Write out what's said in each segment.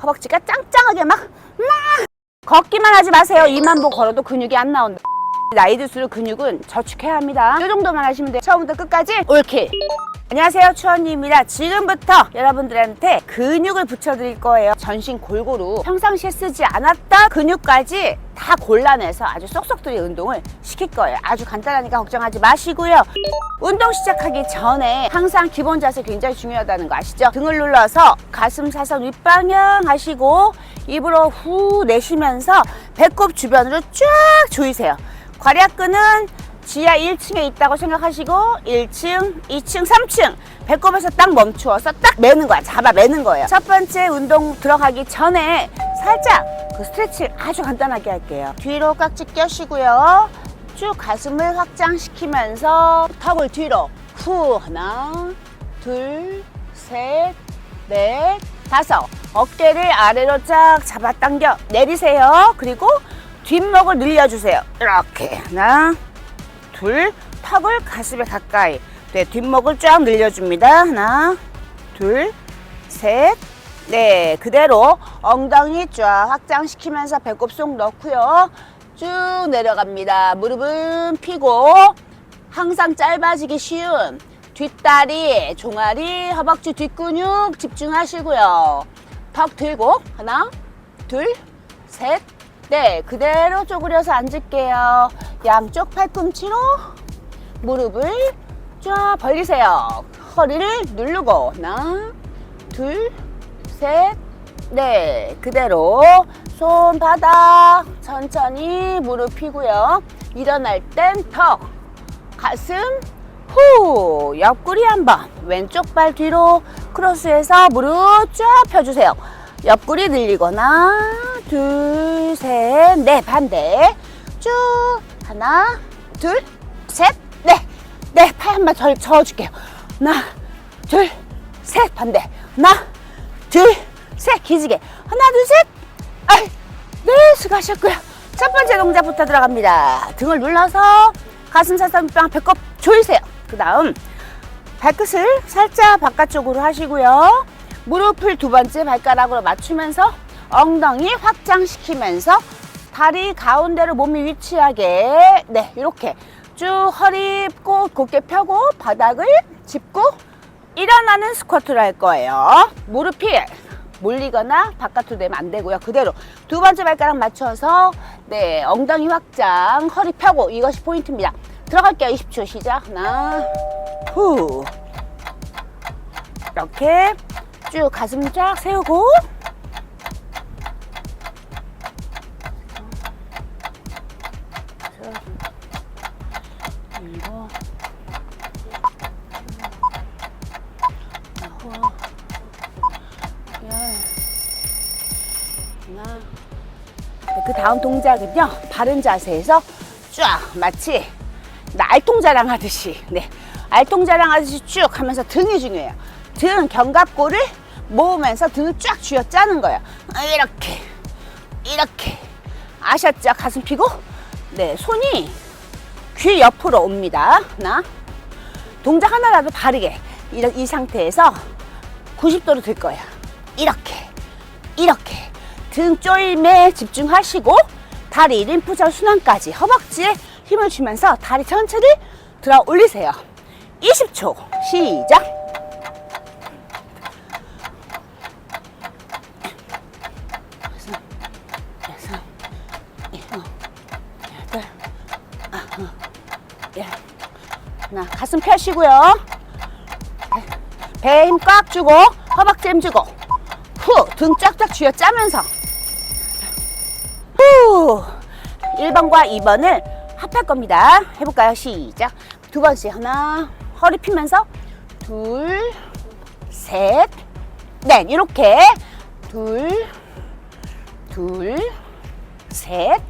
허벅지가 짱짱하게 막, 막 걷기만 하지 마세요. 2만 보 걸어도 근육이 안 나온다. 나이 들수록 근육은 저축해야 합니다. 이 정도만 하시면 돼요. 처음부터 끝까지 올킬. 안녕하세요. 추언니입니다. 지금부터 여러분들한테 근육을 붙여드릴 거예요. 전신 골고루 평상시에 쓰지 않았던 근육까지 다 골라내서 아주 쏙쏙들이 운동을 시킬 거예요. 아주 간단하니까 걱정하지 마시고요. 운동 시작하기 전에 항상 기본 자세 굉장히 중요하다는 거 아시죠? 등을 눌러서 가슴 사선 윗방향 하시고 입으로 후 내쉬면서 배꼽 주변으로 쫙 조이세요. 괄약근은 지하 1층에 있다고 생각하시고 1층, 2층, 3층 배꼽에서 딱 멈추어서 딱 매는 거야. 잡아 매는 거예요. 첫 번째 운동 들어가기 전에 살짝 그 스트레칭 아주 간단하게 할게요. 뒤로 깍지 껴시고요. 쭉 가슴을 확장시키면서 턱을 뒤로 후 하나 둘 셋 넷 다섯 어깨를 아래로 쫙 잡아당겨 내리세요. 그리고 뒷목을 늘려주세요. 이렇게 하나 둘 턱을 가슴에 가까이 네 뒷목을 쫙 늘려줍니다. 하나 둘 셋 네 그대로 엉덩이 쫙 확장시키면서 배꼽 쏙 넣고요. 쭉 내려갑니다. 무릎은 펴고 항상 짧아지기 쉬운 뒷다리, 종아리, 허벅지 뒷근육 집중하시고요. 턱 들고 하나, 둘, 셋, 네 그대로 쪼그려서 앉을게요. 양쪽 팔꿈치로 무릎을 쫙 벌리세요. 허리를 누르고 하나, 둘, 셋, 네 그대로 손 바닥 천천히 무릎 펴고요. 일어날 땐 턱, 가슴, 후 옆구리 한번 왼쪽 발 뒤로 크로스해서 무릎 쫙 펴주세요. 옆구리 늘리거나 둘, 셋, 넷 반대 쭉 하나, 둘, 셋, 넷, 네, 팔한번더 저어줄게요. 하나, 둘, 셋 반대 하나, 둘, 셋 기지개 하나, 둘, 셋. 아이, 네, 수고하셨고요. 첫 번째 동작부터 들어갑니다. 등을 눌러서 가슴 윗방 배꼽 조이세요. 그 다음 발끝을 살짝 바깥쪽으로 하시고요. 무릎을 두 번째 발가락으로 맞추면서 엉덩이 확장시키면서 다리 가운데로 몸이 위치하게 네 이렇게 쭉 허리 꼭 곧게 펴고 바닥을 짚고 일어나는 스쿼트를 할 거예요. 무릎이 몰리거나 바깥으로 내면 안 되고요. 그대로 두 번째 발가락 맞춰서 네 엉덩이 확장, 허리 펴고 이것이 포인트입니다. 들어갈게요. 20초 시작. 하나, 후. 이렇게 쭉 가슴 쫙 세우고. 그 다음 동작은요 바른 자세에서 쫙 마치 나 알통자랑 하듯이 네 알통자랑 하듯이 쭉 하면서 등이 중요해요. 등 견갑골을 모으면서 등을 쫙 쥐어 짜는 거예요 이렇게 이렇게. 아셨죠? 가슴 펴고? 네 손이 귀 옆으로 옵니다. 하나? 동작 하나라도 바르게. 이, 이 상태에서 90도로 들 거예요 이렇게 이렇게. 등 조임에 집중하시고 다리 림프절 순환까지 허벅지에 힘을 주면서 다리 천천히 들어 올리세요. 20초. 시작 여섯, 여섯, 일곱, 여덟, 아홉, 열. 하 나, 가슴 펴시고요. 배에 힘 꽉 주고, 허벅지 힘 주고, 후, 등 쫙쫙 쥐어 짜면서. 후, 1번과 2번을 합할 겁니다. 해볼까요? 시작. 두 번씩 하나, 허리 피면서, 둘, 셋, 넷. 이렇게, 둘, 둘, 셋,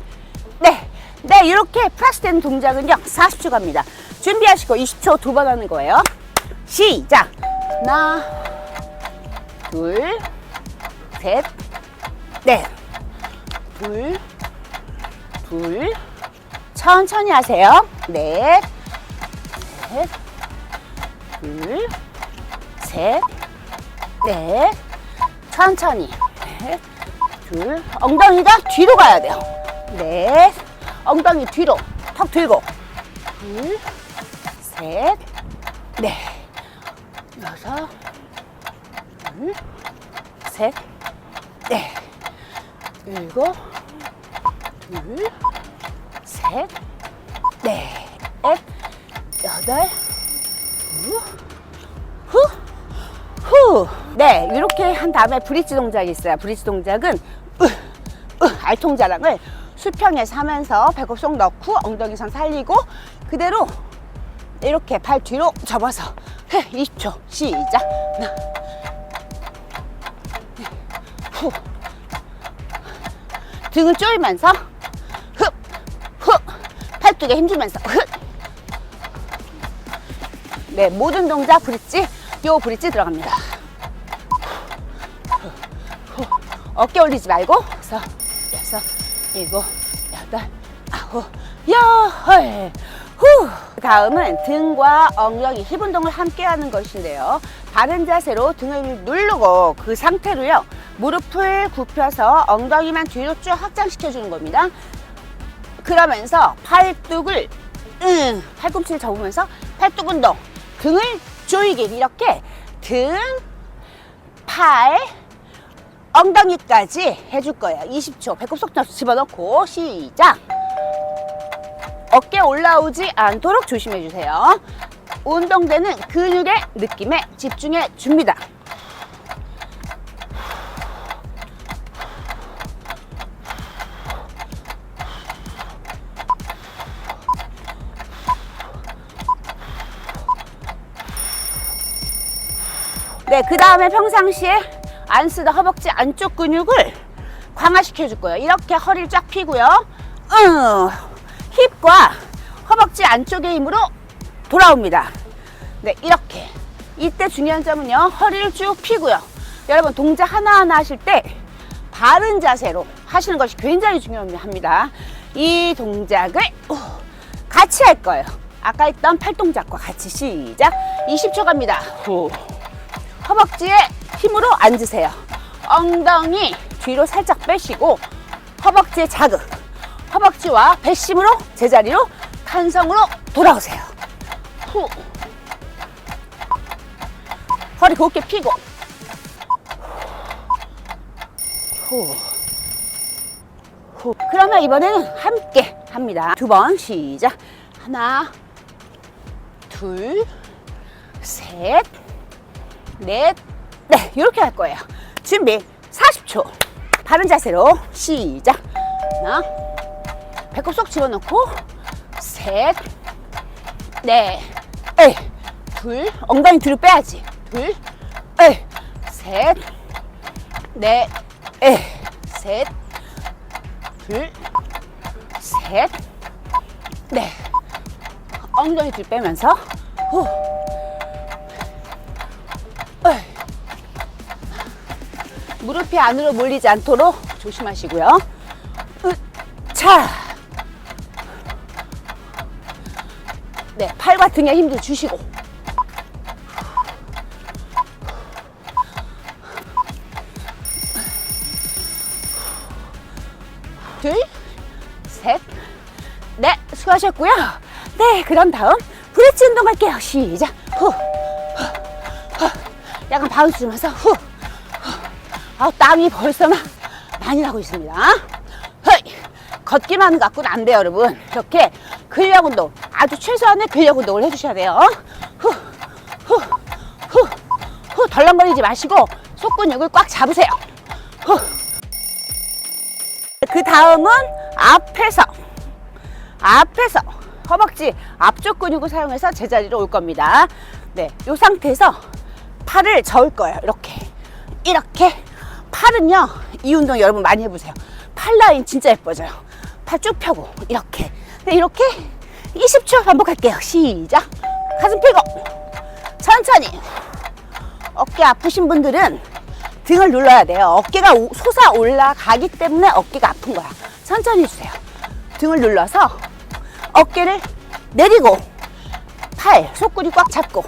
넷. 네, 이렇게 플러스 되는 동작은요, 40초 갑니다. 준비하시고 20초 두 번 하는 거예요. 시작! 하나, 둘, 셋, 넷, 둘, 둘, 천천히 하세요. 넷, 셋, 둘, 셋, 넷, 천천히. 넷, 둘, 엉덩이가 뒤로 가야 돼요. 넷, 엉덩이 뒤로 턱 들고, 둘, 셋, 넷, 여섯, 둘, 셋, 넷, 일곱, 둘, 셋, 넷, 여덟, 후, 후, 후. 네, 이렇게 한 다음에 브릿지 동작이 있어요. 브릿지 동작은 으, 으, 알통자랑을 수평에서 하면서 배꼽 쏙 넣고 엉덩이선 살리고 그대로 이렇게 발 뒤로 접어서. 20초 시작. 하나. 후. 등을 조이면서. 흡 흡 팔뚝에 힘주면서. 흡. 네, 모든 동작 브릿지, 요 브릿지 들어갑니다. 후, 후. 어깨 올리지 말고, 여섯, 여섯, 일곱, 여덟, 아홉, 여덟, 후. 다음은 등과 엉덩이 힙 운동을 함께 하는 것인데요. 바른 자세로 등을 누르고 그 상태로요. 무릎을 굽혀서 엉덩이만 뒤로 쭉 확장시켜 주는 겁니다. 그러면서 팔뚝을 응, 팔꿈치를 접으면서 팔뚝 운동, 등을 조이기 이렇게 등, 팔, 엉덩이까지 해줄 거예요. 20초 배꼽 속 집어넣고 시작. 어깨 올라오지 않도록 조심해 주세요. 운동되는 근육의 느낌에 집중해 줍니다. 네, 그 다음에 평상시에 안 쓰던 허벅지 안쪽 근육을 강화시켜 줄 거예요. 이렇게 허리를 쫙 펴고요. 응, 힙과 허벅지 안쪽의 힘으로 돌아옵니다. 네, 이렇게. 이때 중요한 점은요, 허리를 쭉 펴고요. 여러분, 동작 하나하나 하실 때 바른 자세로 하시는 것이 굉장히 중요합니다. 이 동작을 같이 할 거예요. 아까 했던 팔 동작과 같이 시작. 20초 갑니다. 후. 허벅지에 힘으로 앉으세요. 엉덩이 뒤로 살짝 빼시고 허벅지에 자극. 허벅지와 배심으로 제자리로 탄성으로 돌아오세요. 후. 허리 곧게 펴고. 후. 후. 그러면 이번에는 함께 합니다. 두 번 시작. 하나, 둘, 셋, 넷, 네, 이렇게 할 거예요. 준비 40초. 바른 자세로 시작. 하나, 배꼽 쏙 집어넣고, 셋, 넷, 에이, 둘, 엉덩이 뒤로 빼야지. 둘, 에이, 셋, 넷, 에이, 셋, 둘, 셋, 넷. 엉덩이 뒤로 빼면서, 후. 무릎이 안으로 몰리지 않도록 조심하시고요. 네, 팔과 등에 힘도 주시고. 둘, 셋, 넷, 수고하셨고요. 네, 그럼 다음 브레치 운동 할게요. 시작. 후. 약간 바운스 주면서 후, 후. 아, 땀이 벌써 막 많이 나고 있습니다. 허이. 걷기만 갖고는 안 돼요, 여러분. 이렇게 근력 운동, 아주 최소한의 근력 운동을 해주셔야 돼요. 후, 후, 후, 후. 덜렁거리지 마시고 속 근육을 꽉 잡으세요. 후. 그 다음은 앞에서, 앞에서 허벅지 앞쪽 근육을 사용해서 제자리로 올 겁니다. 네, 이 상태에서 팔을 저을 거예요. 이렇게. 이렇게. 팔은요, 이 운동 여러분 많이 해보세요. 팔 라인 진짜 예뻐져요. 팔 쭉 펴고, 이렇게. 네, 이렇게 20초 반복할게요. 시작. 가슴 펴고. 천천히. 어깨 아프신 분들은 등을 눌러야 돼요. 어깨가 오- 솟아 올라가기 때문에 어깨가 아픈 거야. 천천히 해주세요. 등을 눌러서 어깨를 내리고 팔, 속구리 꽉 잡고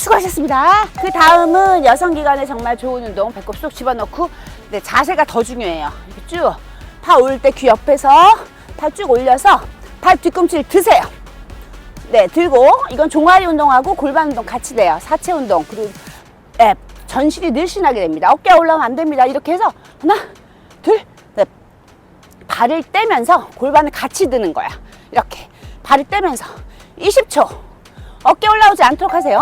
수고하셨습니다. 그 다음은 여성 기관에 정말 좋은 운동 배꼽 쏙 집어넣고 네, 자세가 더 중요해요. 이렇게 쭉. 팔올때귀 옆에서 팔 쭉 올려서 팔 뒤꿈치를 드세요. 네, 들고 이건 종아리 운동하고 골반 운동 같이 돼요. 사체 운동 그리고 네, 전신이 늘씬하게 됩니다. 어깨 올라오면 안 됩니다. 이렇게 해서 하나, 둘, 넷. 발을 떼면서 골반을 같이 드는 거야. 이렇게 발을 떼면서 20초 어깨 올라오지 않도록 하세요.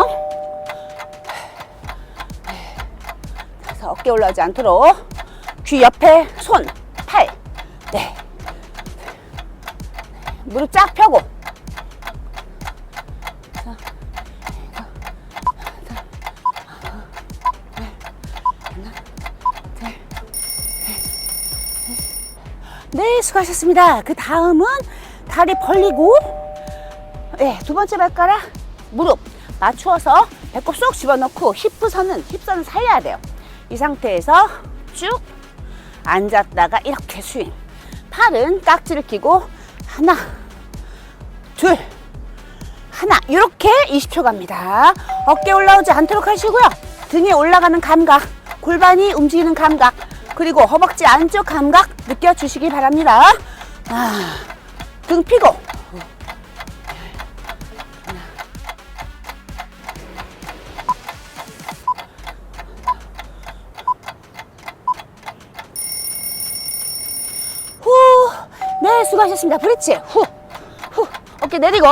그래서 어깨 올라오지 않도록 귀 옆에 손, 팔, 네. 무릎 쫙 펴고 네, 수고하셨습니다. 그 다음은 다리 벌리고, 네, 두 번째 발가락, 무릎 맞추어서 배꼽 쏙 집어넣고 힙 선은, 힙선은 살려야 돼요. 이 상태에서 쭉 앉았다가 이렇게 스윙. 팔은 깍지를 끼고, 하나, 둘, 하나. 이렇게 20초 갑니다. 어깨 올라오지 않도록 하시고요. 등에 올라가는 감각, 골반이 움직이는 감각, 그리고 허벅지 안쪽 감각 느껴주시기 바랍니다. 아, 등 피고. 수고하셨습니다. 브릿지. 후, 후, 어깨 내리고.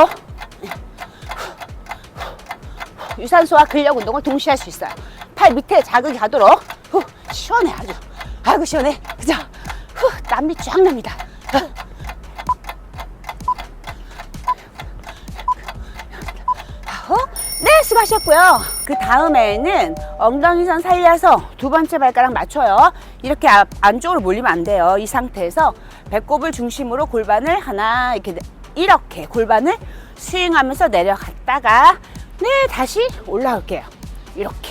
유산소와 근력 운동을 동시에 할 수 있어요. 팔 밑에 자극이 가도록. 후, 시원해, 아주. 아이고, 시원해. 그죠? 후, 땀이 쫙 납니다. 어? 네, 수고하셨고요. 그 다음에는 엉덩이선 살려서 두 번째 발가락 맞춰요. 이렇게 앞, 안쪽으로 몰리면 안 돼요. 이 상태에서 배꼽을 중심으로 골반을 하나 이렇게 내- 이렇게 골반을 스윙하면서 내려갔다가 네 다시 올라올게요. 이렇게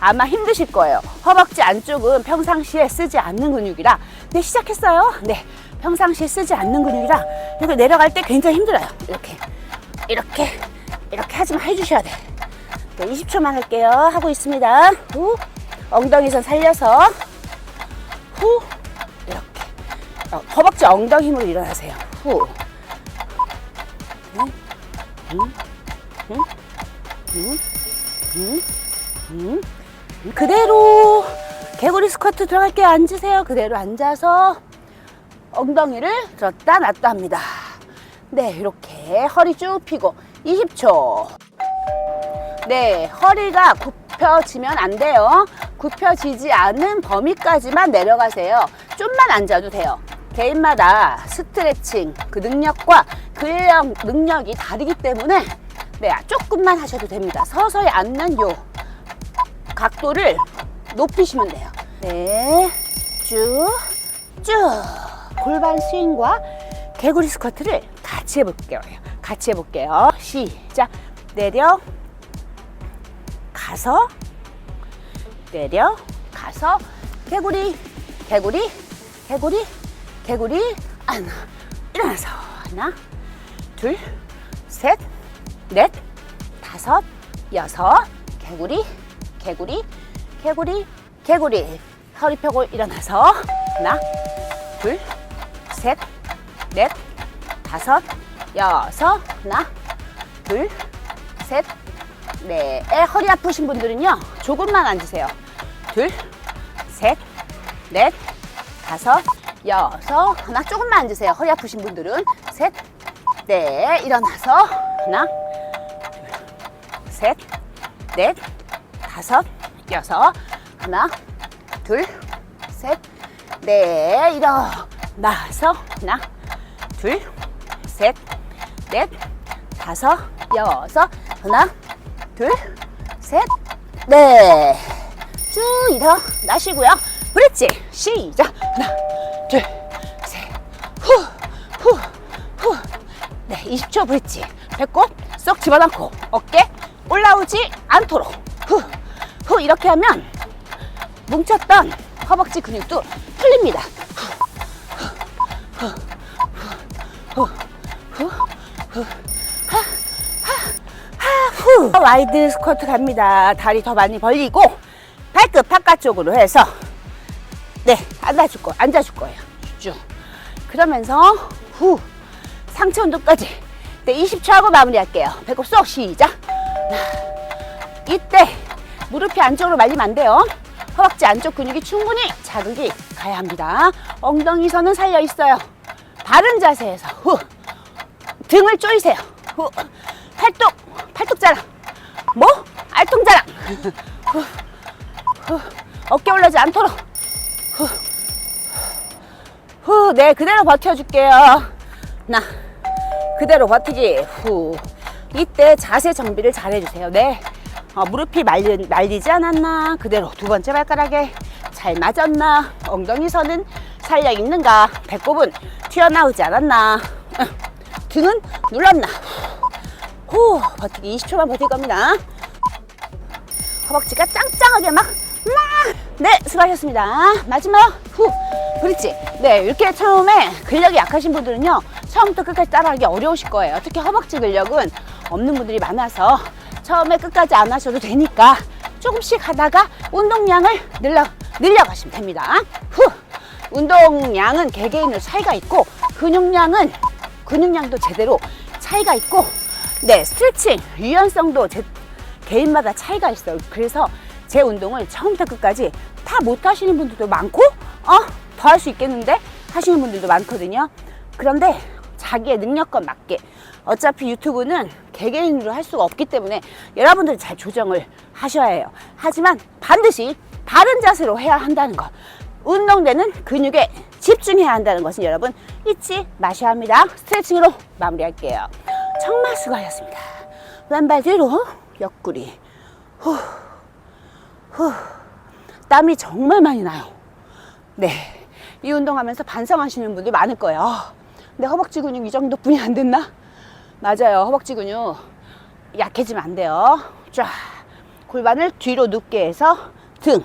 아마 힘드실 거예요. 허벅지 안쪽은 평상시에 쓰지 않는 근육이라 네 시작했어요. 네 평상시에 쓰지 않는 근육이라 이렇게 내려갈 때 굉장히 힘들어요. 이렇게 이렇게 이렇게 하지만 해주셔야 돼. 네, 20초만 할게요. 하고 있습니다. 후 엉덩이선 살려서 후 이렇게 어, 허벅지 엉덩이 힘으로 일어나세요. 후. 그대로 개구리 스쿼트 들어갈게요. 앉으세요. 그대로 앉아서 엉덩이를 들었다 놨다 합니다. 네, 이렇게 허리 쭉 펴고 20초. 네, 허리가 굽혀지면 안 돼요. 굽혀지지 않은 범위까지만 내려가세요. 좀만 앉아도 돼요. 개인마다 스트레칭, 그 능력과 근력 능력이 다르기 때문에 네, 조금만 하셔도 됩니다. 서서히 앉는 요 각도를 높이시면 돼요. 네, 쭉, 쭉. 골반 스윙과 개구리 스쿼트를 같이 해볼게요. 같이 해볼게요. 시작. 내려, 가서, 내려, 가서, 개구리, 개구리, 개구리, 개구리, 하나, 일어나서, 하나, 둘, 셋, 넷, 다섯, 여섯, 개구리, 개구리, 개구리, 개구리. 허리 펴고 일어나서, 하나, 둘, 셋, 넷, 다섯, 여섯, 하나, 둘, 셋, 넷. 허리 아프신 분들은요, 조금만 앉으세요. 둘, 셋, 넷, 다섯, 여섯, 하나, 조금만 앉으세요. 허리 아프신 분들은 셋, 넷, 일어나서 하나, 둘, 셋, 넷, 다섯, 여섯, 하나, 둘, 셋, 넷, 일어나서 하나, 둘, 셋, 넷, 다섯, 여섯, 하나, 둘, 셋, 넷. 쭉 일어나시고요. 브릿지 시작. 하나, 둘, 셋, 후, 후, 후. 네, 20초 브릿지. 배꼽 쏙 집어넣고 어깨 올라오지 않도록 후, 후 이렇게 하면 뭉쳤던 허벅지 근육도 풀립니다. 후, 후, 후, 후, 후, 후, 후. 후 와이드 스쿼트 갑니다. 다리 더 많이 벌리고 발끝 바깥쪽으로 해서 네 앉아줄 거 앉아줄 거예요. 쭉. 그러면서 후 상체 운동까지. 네 20초 하고 마무리할게요. 배꼽 쏙 시작. 이때 무릎이 안쪽으로 말리면 안 돼요. 허벅지 안쪽 근육이 충분히 자극이 가야 합니다. 엉덩이 선은 살려 있어요. 바른 자세에서 후. 등을 조이세요. 후. 팔뚝 팔뚝 자랑 뭐? 알통 자랑. 후, 후 어깨 올라지 않도록. 후 후 네 그대로 버텨줄게요. 나 그대로 버티기 후 이때 자세 정비를 잘 해주세요. 네. 어, 무릎이 말리, 말리지 않았나? 그대로 두 번째 발가락에 잘 맞았나? 엉덩이 선은 살려 있는가? 배꼽은 튀어나오지 않았나? 응. 등은 눌렀나 후 버티기 20초만 버틸 겁니다 허벅지가 짱짱하게 막, 막, 네, 수고하셨습니다. 마지막, 후, 브릿지. 네, 이렇게 처음에 근력이 약하신 분들은요, 처음부터 끝까지 따라하기 어려우실 거예요. 특히 허벅지 근력은 없는 분들이 많아서 처음에 끝까지 안 하셔도 되니까 조금씩 하다가 운동량을 늘려, 늘려가시면 됩니다. 후, 운동량은 개개인으로 차이가 있고, 근육량은, 근육량도 제대로 차이가 있고, 네, 스트레칭, 유연성도 제, 개인마다 차이가 있어요. 그래서 제 운동을 처음부터 끝까지 다 못하시는 분들도 많고, 어, 더 할 수 있겠는데? 하시는 분들도 많거든요. 그런데 자기의 능력과 맞게 어차피 유튜브는 개개인으로 할 수가 없기 때문에 여러분들이 잘 조정을 하셔야 해요. 하지만 반드시 바른 자세로 해야 한다는 것. 운동되는 근육에 집중해야 한다는 것은 여러분 잊지 마셔야 합니다. 스트레칭으로 마무리할게요. 수고하셨습니다. 왼발 뒤로 옆구리 후, 후. 땀이 정말 많이 나요. 네. 이 운동하면서 반성하시는 분들 많을 거예요. 근데 허벅지 근육 이 정도뿐이 안 됐나? 맞아요. 허벅지 근육 약해지면 안 돼요. 쫙. 골반을 뒤로 눕게 해서 등.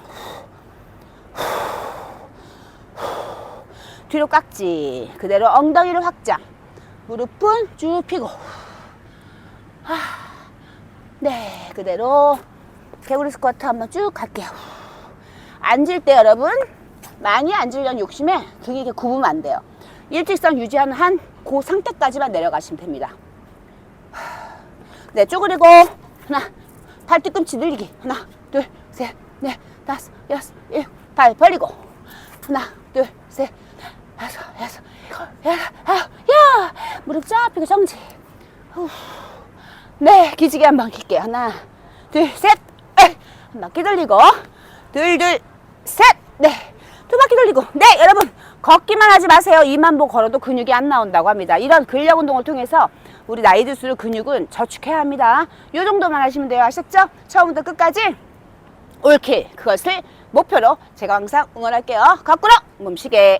뒤로 깍지. 그대로 엉덩이를 확장. 무릎은 쭉 펴고. 네, 그대로 개구리 스쿼트 한번 쭉 갈게요. 앉을 때 여러분 많이 앉으려는 욕심에 등이 이렇게 굽으면 안 돼요. 일직선 유지하는 한 그 상태까지만 내려가시면 됩니다. 네, 쪼그리고 하나, 팔 뒤꿈치 늘리기 하나, 둘, 셋, 넷, 다섯, 여섯, 일곱, 발 벌리고 하나, 둘, 셋, 다섯, 여섯, 일곱, 여덟, 아홉, 야 무릎 쫙 펴고 정지. 후. 네, 기지개 한 번 킬게요. 하나, 둘, 셋. 한 바퀴 돌리고. 둘, 둘, 셋. 네. 두 바퀴 돌리고. 네, 여러분. 걷기만 하지 마세요. 2만 보 걸어도 근육이 안 나온다고 합니다. 이런 근력 운동을 통해서 우리 나이 들수록 근육은 저축해야 합니다. 이 정도만 하시면 돼요. 아셨죠? 처음부터 끝까지 올킬. 그것을 목표로 제가 항상 응원할게요. 거꾸로 몸시계.